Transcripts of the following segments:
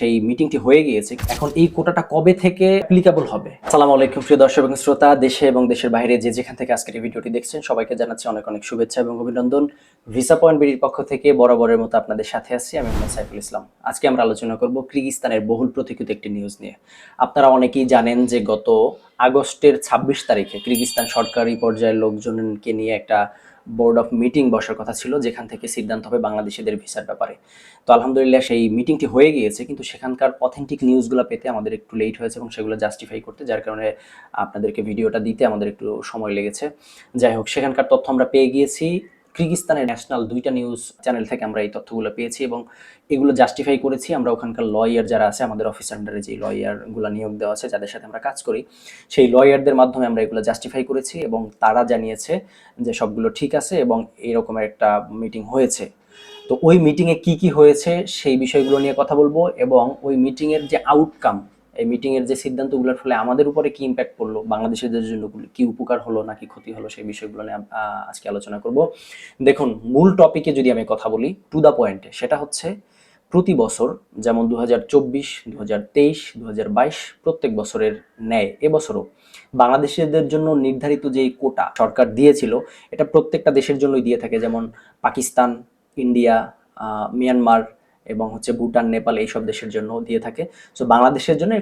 সেই মিটিংটি হয়ে গিয়েছে। এখন এই কোটাটা কবে থেকে অ্যাপ্লিকেবল হবে? আসসালামু আলাইকুম, প্রিয় দর্শক এবং শ্রোতা, দেশে এবং দেশের বাইরে যে যেখান থেকে আজকের এই ভিডিওটি দেখছেন, সবাইকে জানাচ্ছি অনেক অনেক শুভেচ্ছা এবং অভিনন্দন। ভিসা পয়েন্ট বিডির পক্ষ থেকে বরাবরের মতো আপনাদের সাথে আছি, আমি মোহাম্মদ সাইফুল ইসলাম। আজকে আমরা আলোচনা করব কিরগিস্তানের বহুল প্রতীক্ষিত একটি নিউজ নিয়ে। আপনারা অনেকেই জানেন যে গত আগস্টের ছাব্বিশ তারিখে কিরগিস্তান সরকারি পর্যায়ের লোকজনকে নিয়ে একটা বোর্ড অফ মিটিং বসার কথা ছিল, যেখান থেকে সিদ্ধান্ত হবে বাংলাদেশিদের ভিসার ব্যাপারে। তো আলহামদুলিল্লাহ সেই মিটিংটি হয়ে গিয়েছে, কিন্তু সেখানকার অথেন্টিক নিউজগুলো পেতে আমাদের একটু লেট হয়েছে এবং সেগুলো জাস্টিফাই করতে, যার কারণে আপনাদেরকে ভিডিওটা দিতে আমাদের একটু সময় লেগেছে। যাই হোক, সেখানকার তথ্য আমরা পেয়ে গিয়েছি। কিরগিস্তানের ন্যাশনাল দুইটা নিউজ চ্যানেল থেকে আমরা এই তথ্যগুলো পেয়েছি এবং এগুলো জাস্টিফাই করেছি। আমরা ওখানকার লয়ার যারা আছে, আমাদের অফিস আন্ডারে যে লয়ারগুলো নিয়োগ দেওয়া আছে, যাদের সাথে আমরা কাজ করি, সেই লয়ারদের মাধ্যমে আমরা এগুলো জাস্টিফাই করেছি এবং তারা জানিয়েছে যে সবগুলো ঠিক আছে এবং এরকমের একটা মিটিং হয়েছে। তো ওই মিটিংয়ে কি কি হয়েছে সেই বিষয়গুলো নিয়ে কথা বলব এবং ওই মিটিংয়ের যে আউটকাম এই মিটিংয়ের যে সিদ্ধান্তগুলোর ফলে আমাদের উপরে কি ইম্প্যাক্ট পড়ল? বাংলাদেশিদের জন্য কি উপকার হলো, নাকি ক্ষতি হলো, সেই বিষয়গুলো নিয়ে আজকে আলোচনা করব। দেখুন, মূল টপিকে যদি আমি কথা বলি টু দ্য পয়েন্টে সেটা হচ্ছে প্রতি বছর, যেমন দু হাজার চব্বিশ দু হাজার তেইশ দু হাজার বাইশ, প্রত্যেক বছরের ন্যায়, এবছরও বাংলাদেশিদের জন্য নির্ধারিত যে কোটা সরকার দিয়েছিল, এটা প্রত্যেকটা দেশের জন্যই দিয়ে থাকে। যেমন পাকিস্তান, ইন্ডিয়া মিয়ানমার এবং হচ্ছে ভুটান, নেপাল এইসব দেশের জন্য দিয়ে থাকে। সো বাংলাদেশের জন্য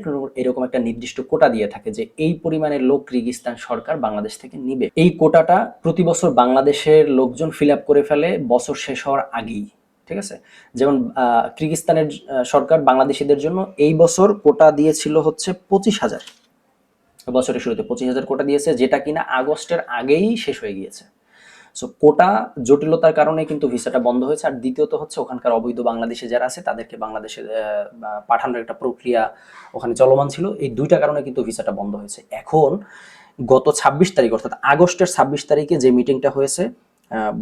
এরকম একটা নির্দিষ্ট কোটা দিয়ে থাকে যে এই পরিমাণের লোক কিরগিস্তান সরকার বাংলাদেশ থেকে নিবে। এই কোটাটা প্রতি বছর বাংলাদেশের লোকজন ফিল আপ করে ফেলে বছর শেষ হওয়ার আগেই, ঠিক আছে? যেমন কিরগিস্তানের সরকার বাংলাদেশিদের জন্য এই বছর কোটা দিয়েছিল হচ্ছে পঁচিশ হাজার। বছরের শুরুতে পঁচিশ হাজার কোটা দিয়েছে, যেটা কিনা আগস্টের আগেই শেষ হয়ে গিয়েছে। সো কোটা জটিলতার কারণে কিন্তু ভিসাটা বন্ধ হয়েছে। আর দ্বিতীয়ত হচ্ছে, ওখানকার অবৈধ বাংলাদেশে যারা আছে, তাদেরকে বাংলাদেশে পাঠানোর একটা প্রক্রিয়া ওখানে চলমান ছিল। এই দুইটা কারণে কিন্তু ভিসাটা বন্ধ হয়েছে। এখন গত ছাব্বিশ তারিখ, অর্থাৎ আগস্টের ছাব্বিশ তারিখে যে মিটিংটা হয়েছে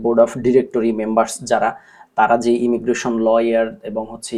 বোর্ড অফ ডিরেক্টরি মেম্বার্স যারা তারা যে ইমিগ্রেশন লয়ার এবং হচ্ছে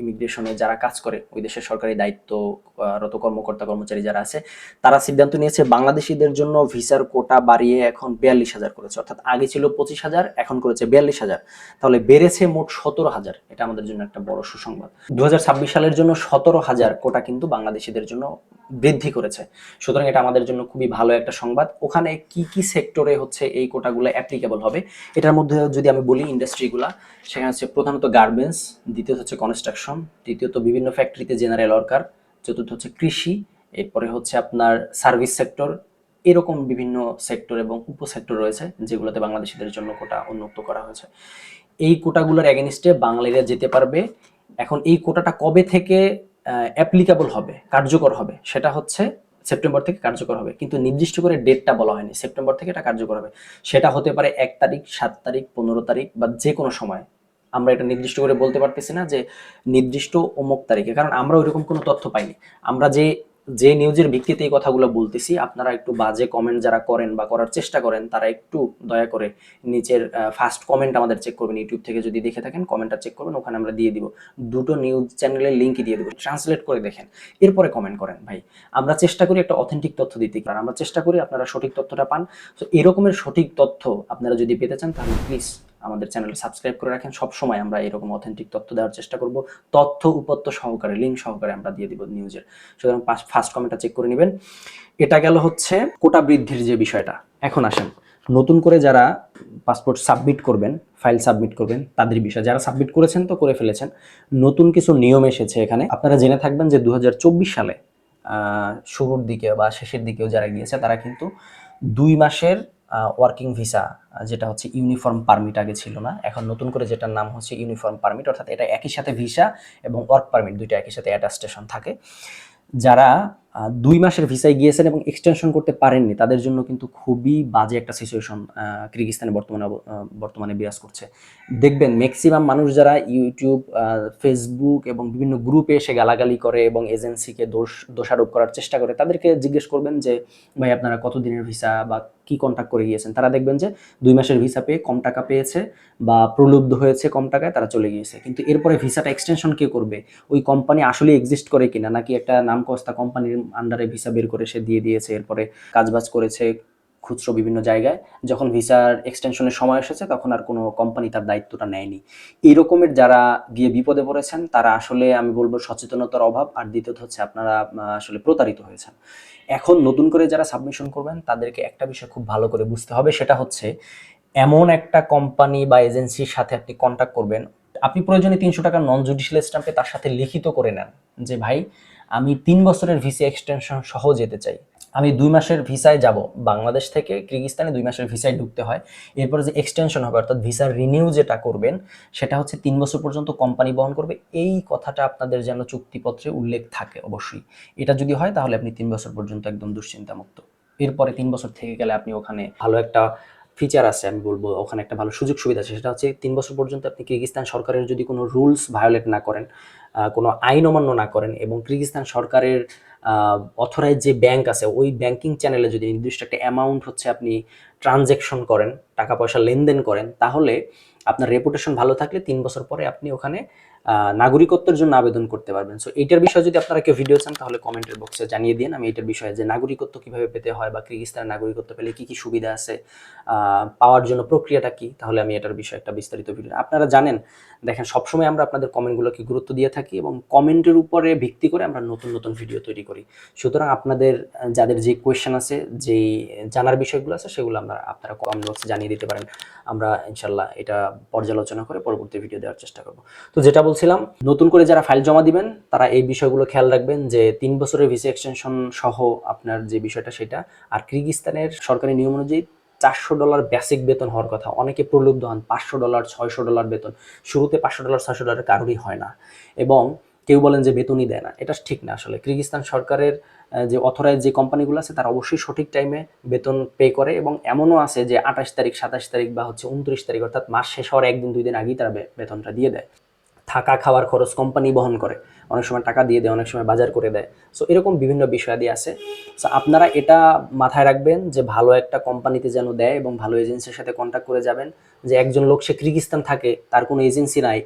ইমিগ্রেশনে যারা কাজ করে, ওই দেশের সরকারি দায়িত্বরত কর্মকর্তা, কর্মচারী যারা আছে, তারা সিদ্ধান্ত নিয়েছে বাংলাদেশিদের জন্য ভিসার কোটা বাড়িয়ে এখন বিয়াল্লিশ হাজার করেছে। অর্থাৎ আগে ছিল পঁচিশ হাজার, এখন করেছে বিয়াল্লিশ হাজার। তাহলে বেড়েছে মোট সতেরো হাজার। এটা আমাদের জন্য একটা বড় সুসংবাদ। দু হাজার ছাব্বিশ সালের জন্য সতেরো হাজার কোটা কিন্তু বাংলাদেশিদের জন্য বৃদ্ধি করেছে। সুতরাং এটা আমাদের জন্য খুবই ভালো একটা সংবাদ। ওখানে কি কি সেক্টরে হচ্ছে এই কোটাগুলো অ্যাপ্লিকেবল হবে? এটার মধ্যে যদি আমি বলি ইন্ডাস্ট্রিগুলা সেখানে হচ্ছে প্রধানত গার্মেন্টস দ্বিতীয়ত হচ্ছে কনস্ট্রাকশন তৃতীয়ত বিভিন্ন ফ্যাক্টরিতে জেনারেল ওয়ার্কার চতুর্থ হচ্ছে কৃষি, এরপরে হচ্ছে আপনার সার্ভিস সেক্টর এরকম বিভিন্ন সেক্টর এবং উপসেক্টর রয়েছে, যেগুলোতে বাংলাদেশিদের জন্য কোটা উন্মুক্ত করা হয়েছে। এই কোটাগুলোর এগেনিস্টে বাঙালিরা যেতে পারবে। এখন এই কোটাটা কবে থেকে অ্যাপ্লিকেবল হবে, কার্যকর হবে। সেটা হচ্ছে সেপ্টেম্বর থেকে কার্যকর হবে। কিন্তু নির্দিষ্ট করে ডেটটা বলা হয়নি। সেপ্টেম্বর থেকে এটা কার্যকর হবে। সেটা হতে পারে এক তারিখ, সাত তারিখ, পনেরো তারিখ বা যে কোনো সময়। আমরা এটা নির্দিষ্ট করে বলতে পারতেছি না যে নির্দিষ্ট অমুক তারিখে। কারণ আমরা ওইরকম কোনো তথ্য পাইনি। আমরা যে যে নিউজের ভিত্তিতে এই কথাগুলো বলতেছি, আপনারা একটু বাজে কমেন্ট যারা করেন বা করার চেষ্টা করেন, তারা একটু দয়া করে নিচের ফার্স্ট কমেন্ট আমাদের চেক করবেন ইউটিউব থেকে যদি দেখে থাকেন কমেন্টটা চেক করবেন, ওখানে আমরা দিয়ে দিব। দুটো নিউজ চ্যানেলের লিঙ্কই দিয়ে দেবো। ট্রান্সলেট করে দেখেন। এরপরে কমেন্ট করেন, ভাই। আমরা চেষ্টা করি একটা অথেন্টিক তথ্য দিতে। কারণ আমরা চেষ্টা করি আপনারা সঠিক তথ্যটা পান। তো এরকমের সঠিক তথ্য আপনারা যদি পেতে চান, তাহলে প্লিজ আমাদের চ্যানেল সাবস্ক্রাইব করে রাখেন। সব সময় আমরা এরকম অথেন্টিক তথ্য দেওয়ার চেষ্টা করব। তথ্য উপত্য সহকারে লিঙ্ক সহকারে আমরা দিয়ে দিব নিউজের সুতরাং ফার্স্ট কমেন্টটা চেক করে নেবেন। এটা গেল হচ্ছে কোটা বৃদ্ধির যে বিষয়টা। এখন আসেন। নতুন করে যারা পাসপোর্ট সাবমিট করবেন ফাইল সাবমিট করবেন, তাদের বিষয়। যারা সাবমিট করেছেন তো করে ফেলেছেন। নতুন কিছু নিয়ম এসেছে এখানে। আপনারা জেনে থাকবেন যে দু হাজার চব্বিশ সালে শুরুর দিকে বা শেষের দিকেও যারা গিয়েছে, তারা কিন্তু দুই মাসের ওয়ার্কিং ভিসা যেটা হচ্ছে ইউনিফর্ম পারমিট আগে ছিল না। এখন নতুন করে যেটার নাম হচ্ছে ইউনিফর্ম পারমিট অর্থাৎ এটা একই সাথে ভিসা এবং ওয়ার্ক পারমিট দুইটা একই সাথে অ্যাটাস্টেশন থাকে। যারা দুই মাসের ভিসায় গিয়েছেন এবং এক্সটেনশন করতে পারেননি। তাদের জন্য কিন্তু খুবই বাজে একটা সিচুয়েশন কিরগিস্তানে বর্তমানে বর্তমানে বিরাজ করছে। দেখবেন ম্যাক্সিমাম মানুষ যারা ইউটিউব ফেসবুক এবং বিভিন্ন গ্রুপে এসে গালাগালি করে এবং এজেন্সিকে দোষ, দোষারোপ করার চেষ্টা করে, তাদেরকে জিজ্ঞেস করবেন যে, ভাই, আপনারা কত দিনের ভিসা বা কি কন্ট্যাক্ট করে গিয়েছেন? তারা দেখবেন যে দুই মাসের ভিসা পেয়ে কম টাকা পেয়েছে বা প্রলুব্ধ হয়েছে কম টাকায়, তারা চলে গিয়েছে। কিন্তু এরপরে ভিসাটা এক্সটেনশন কে করবে? ওই কোম্পানি আসলে এক্সিস্ট করে কিনা? নাকি একটা নাম কস্তা কোম্পানির আন্ডারে ভিসা বের করে সে দিয়ে দিয়েছে, এরপরে কাজবাজ করেছে খুচরো বিভিন্ন জায়গায়। যখন ভিসার এক্সটেনশনের সময় এসেছে, তখন আর কোনো কোম্পানি তার দায়িত্বটা নেয়নি। এই রকমের যারা গিয়ে বিপদে পড়েছেন, তারা আসলে আমি বলব সচেতনতার অভাব, আর দ্বিতীয়ত হচ্ছে আপনারা আসলে প্রতারিত হয়েছেন। এখন নতুন করে যারা সাবমিশন করবেন, তাদেরকে একটা বিষয় খুব ভালো করে বুঝতে হবে, সেটা হচ্ছে এমন একটা কোম্পানি বা এজেন্সির সাথে আপনি কন্ট্যাক্ট করবেন। আপনি প্রয়োজনে তিনশো টাকার নন জুডিশিয়াল স্ট্যাম্পে তার সাথে লিখিত করে নেন যে, ভাই আমি তিন বছরের ভিসা এক্সটেনশন সহ যেতে চাই। আমি দুই মাসের ভিসায় যাব। বাংলাদেশ থেকে কিরগিস্তানে দুই মাসের ভিসায় ঢুকতে হয়। এরপরে যে এক্সটেনশন হবে, অর্থাৎ ভিসার রিনিউ যেটা করবেন, সেটা হচ্ছে তিন বছর পর্যন্ত কোম্পানি বহন করবে। এই কথাটা আপনাদের যেন চুক্তিপত্রে উল্লেখ থাকে অবশ্যই। এটা যদি হয়, তাহলে আপনি তিন বছর পর্যন্ত একদম দুশ্চিন্তামুক্ত। এরপরে তিন বছর থেকে গেলে আপনি ওখানে ভালো একটা ফিচার আছে, আমি বলব, ওখানে একটা ভালো সুযোগ সুবিধা আছে, সেটা হচ্ছে তিন বছর পর্যন্ত আপনি কিরগিস্তান সরকারের যদি কোনো রুলস ভায়োলেট না করেন কোনো আইন অমান্য না করেন এবং কিরগিস্তান সরকারের অথরাইজ যে ব্যাংক আছে, ওই ব্যাংকিং চ্যানেলে যদি নির্দিষ্ট একটা অ্যামাউন্ট হচ্ছে আপনি ট্রানজ্যাকশন করেন টাকা পয়সা লেনদেন করেন, তাহলে আপনার রেপুটেশন ভালো থাকলে তিন বছর পরে আপনি ওখানে নাগরিকত্বের জন্য আবেদন করতে পারবেন। সো এইটার বিষয়ে যদি আপনারা কেউ ভিডিও চান, তাহলে কমেন্টের বক্সে জানিয়ে দিন। আমি এটার বিষয়ে যে নাগরিকত্ব কীভাবে পেতে হয় বা কিরগিস্তানের নাগরিকত্ব পেলে কি কি সুবিধা আছে পাওয়ার জন্য প্রক্রিয়াটা কি, তাহলে আমি এটার বিষয়ে একটা বিস্তারিত ভিডিও আপনারা জানেন, দেখেন সবসময় আমরা আপনাদের কমেন্টগুলোকে গুরুত্ব দিয়ে থাকি এবং কমেন্টের উপরে ভিত্তি করে আমরা নতুন নতুন ভিডিও তৈরি করি। সুতরাং আপনাদের যাদের যে কোয়েশ্চেন আছে, যেই জানার বিষয়গুলো আছে, সেগুলো আমরা আপনারা কমেন্ট জানিয়ে দিতে পারেন। আমরা ইনশাল্লাহ এটা পর্যালোচনা করে পরবর্তী ভিডিও দেওয়ার চেষ্টা করব। তো যেটা বলছিলাম, নতুন করে যারা ফাইল জমা দিবেন, তারা এই বিষয়গুলো খেয়াল রাখবেন যে তিন বছরের ভিসা এক্সটেনশন সহ আপনার যে বিষয়টা সেটা, আর কিরগিস্তানের সরকারি নিয়ম অনুযায়ী চারশো ডলার বেসিক বেতন হওয়ার কথা। অনেকে প্রলুব্ধ হন, পাঁচশো ডলার ছয়শো ডলার বেতন। শুরুতে পাঁচশো ডলার ছয়শো ডলার কারোরই হয় না। এবং কেউ বলেন যে বেতনই দেয় না, এটা ঠিক না আসলে। কিরগিস্তান সরকারের যে অথরাইজ যে কোম্পানিগুলো আছে, তারা অবশ্যই সঠিক টাইমে বেতন পে করে এবং এমনও আছে যে আঠাশ তারিখ, সাতাশ তারিখ বা হচ্ছে উনত্রিশ তারিখ, অর্থাৎ মাস শেষ হওয়ার একদিন দুই দিন আগেই তারা বেতনটা দিয়ে দেয়। থাকা, খাওয়ার খরচ কোম্পানি বহন করে। অনেক সময় টাকা দিয়ে দেয়, অনেক সময় বাজার করে দেয়। সো এরকম বিভিন্ন বিষয়াদি আছে। সো আপনারা এটা মাথায় রাখবেন যে ভালো একটা কোম্পানিতে যেন দেয় এবং ভালো এজেন্সির সাথে কন্ট্যাক্ট করে যাবেন, যে একজন লোক সে কিরগিস্তান থাকে, তার কোনো এজেন্সি নাই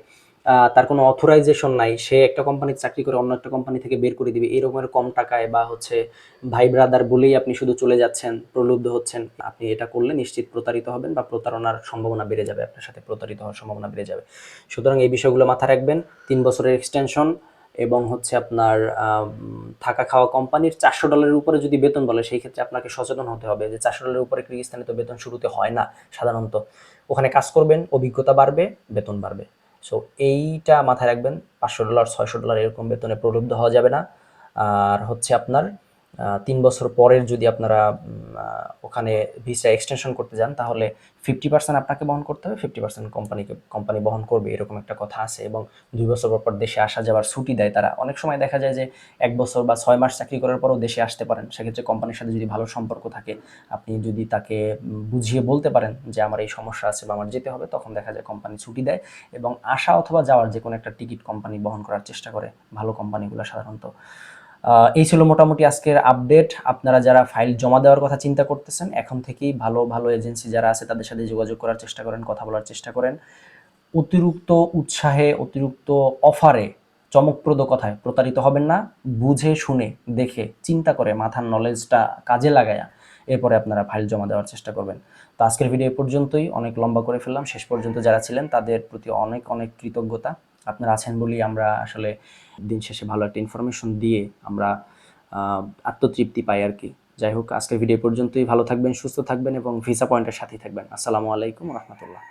তার কোনো অথরাইজেশন নাই, সে একটা কোম্পানির চাকরি করে অন্য একটা কোম্পানি থেকে বের করে দিবে এরকমের কম টাকায় বা হচ্ছে ভাই ব্রাদার বলেই আপনি শুধু চলে যাচ্ছেন, প্রলুব্ধ হচ্ছেন, আপনি এটা করলে নিশ্চিত প্রতারিত হবেন বা প্রতারণার সম্ভাবনা বেড়ে যাবে, আপনার সাথে প্রতারিত হওয়ার সম্ভাবনা বেড়ে যাবে। সুতরাং এই বিষয়গুলো মাথায় রাখবেন, তিন বছরের এক্সটেনশন এবং হচ্ছে আপনার থাকা খাওয়া কোম্পানির চারশো ডলারের উপরে যদি বেতন বলে, সেই ক্ষেত্রে আপনাকে সচেতন হতে হবে যে চারশো ডলারের উপরে কিরগিস্তানে তো বেতন শুরুতে হয় না সাধারণত। ওখানে কাজ করবেন, অভিজ্ঞতা বাড়বে, বেতন বাড়বে। সো এইটা মাথায় রাখবেন, পাঁচশো ডলার, ছয়শো ডলার এরকম বেতনে প্রলুব্ধ হওয়া যাবে না। আর হচ্ছে আপনার তিন বছর পরের যদি আপনারা ওখানে ভিসা এক্সটেনশন করতে যান, তাহলে ফিফটি পার্সেন্ট আপনাকে বহন করতে হবে ফিফটি পার্সেন্ট কোম্পানিকে কোম্পানি বহন করবে, এরকম একটা কথা আছে। এবং দুই বছর পর দেশে আসা যাওয়ার ছুটি দেয় তারা। অনেক সময় দেখা যায় যে এক বছর বা ছয় মাস চাকরি করার পরও দেশে আসতে পারেন। সেক্ষেত্রে কোম্পানির সাথে যদি ভালো সম্পর্ক থাকে, আপনি যদি তাকে বুঝিয়ে বলতে পারেন যে আমার এই সমস্যা আছে বা আমার যেতে হবে, তখন দেখা যায় কোম্পানি ছুটি দেয়। এবং আসা অথবা যাওয়ার যে কোনো একটা টিকিট কোম্পানি বহন করার চেষ্টা করে, ভালো কোম্পানিগুলো সাধারণত। এই ছিল মোটামুটি আজকের আপডেট আপনারা যারা ফাইল জমা দেওয়ার কথা চিন্তা করতেছেন, এখন থেকেই ভালো ভালো এজেন্সি যারা আছে, তাদের সাথে যোগাযোগ করার চেষ্টা করেন, কথা বলার চেষ্টা করেন। অতিরিক্ত উৎসাহে, অতিরিক্ত অফারে চমকপ্রদ কথায় প্রতারিত হবেন না, বুঝে, শুনে, দেখে, চিন্তা করে, মাথার নলেজটা কাজে লাগায়া এরপরে আপনারা ফাইল জমা দেওয়ার চেষ্টা করবেন। তো আজকের ভিডিও পর্যন্তই। অনেক লম্বা করে ফেললাম। শেষ পর্যন্ত যারা ছিলেন, তাদের প্রতি অনেক অনেক কৃতজ্ঞতা। আপনারা আছেন বলেই আমরা আসলে দিন শেষে ভালো একটা ইনফরমেশন দিয়ে আমরা আত্মতৃপ্তি পাই আর কি। যাই হোক, আজকের ভিডিও পর্যন্তই। ভালো থাকবেন, সুস্থ থাকবেন এবং ভিসা পয়েন্টের সাথেই থাকবেন। আসসালামু আলাইকুম রহমতুল্লাহ।